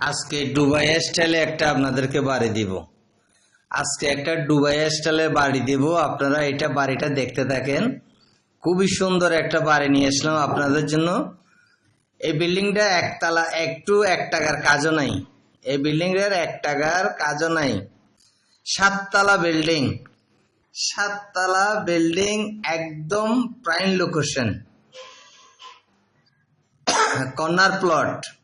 আজকে ডুবাই স্টাইলে একটা আপনাদেরকে বাড়ি দিব। আজকে একটা ডুবাই স্টাইলে বাড়ি দিব। আপনারা এটা বাড়িটা দেখতে থাকেন। খুবই সুন্দর একটা বাড়ি নিয়ে আসলাম আপনাদের জন্য। এই বিল্ডিংটা একতলা, একটু এক টাকার কাজও নাই। এই বিল্ডিংটার এক টাকার কাজও নাই। সাততলা বিল্ডিং। সাততলা বিল্ডিং একদম prime location corner plot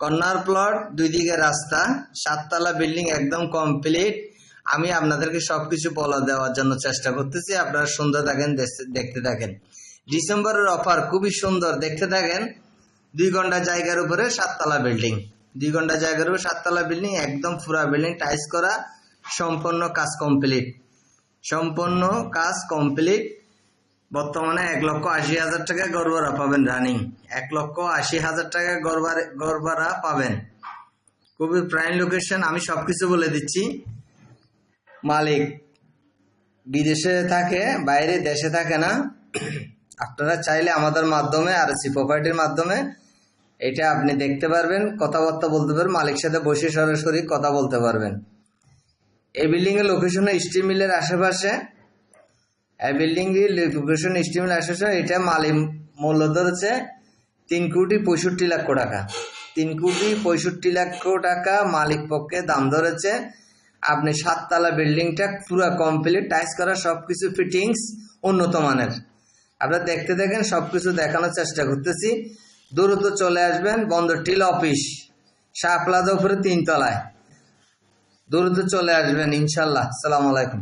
corner plot, দুই দিকে রাস্তা, সাততলা বিল্ডিং একদম কমপ্লিট। আমি আপনাদেরকে সবকিছু বলা দেওয়ার জন্য চেষ্টা করতেছি, আপনারা সুন্দর থাকেন, দেখতে থাকেন। ডিসেম্বরের অফার খুবই সুন্দর, দেখতে থাকেন, দুই ঘণ্টা জায়গার উপরে সাততলা বিল্ডিং। দুই ঘণ্টা জায়গার উপরে সাততলা বিল্ডিং, একদম পুরা বিল্ডিং টাইস করা, সম্পূর্ণ কাজ কমপ্লিট। সম্পূর্ণ কাজ কমপ্লিট। বর্তমানে এক লক্ষ আশি হাজার টাকা গড়বারা পাবেন রানিং। এক লক্ষ আশি হাজার টাকা গড়বার গড়বারা পাবেন। খুবই প্রাইম লোকেশন আমি সব কিছু বলে দিচ্ছি। মালিক বিদেশে থাকে, বাইরে দেশে থাকে না। আপনারা চাইলে আমাদের মাধ্যমে আর সি প্রপার্টির মাধ্যমে, এটা আপনি দেখতে পারবেন, কথাবার্তা বলতে পারবেন মালিক সাথে বসে সরাসরি কথা বলতে পারবেন। এই বিল্ডিং এর লোকেশন স্টিল মিলের আশেপাশে। বিল্ডিং এর লোকেশন স্টিল মিলের এটা মালিক মূল্য ধরেছে তিন কোটি পঁয়ষট্টি লক্ষ টাকা। তিন কোটি পঁয়ষট্টি লক্ষ টাকা মালিক পক্ষে দাম ধরেছে। আপনি সাততলা বিল্ডিংটা পুরো কমপ্লিট টাইস করা সবকিছু ফিটিংস উন্নত মানের। আপনারা দেখতে দেখেন, সবকিছু দেখানোর চেষ্টা করতেছি। দ্রুত চলে আসবেন বন্দর টিল অফিস শাহ প্লাজা উপরে তিনতলায়। দ্রুত চলে আসবেন, ইনশাল্লাহ। সালাম আলাইকুম।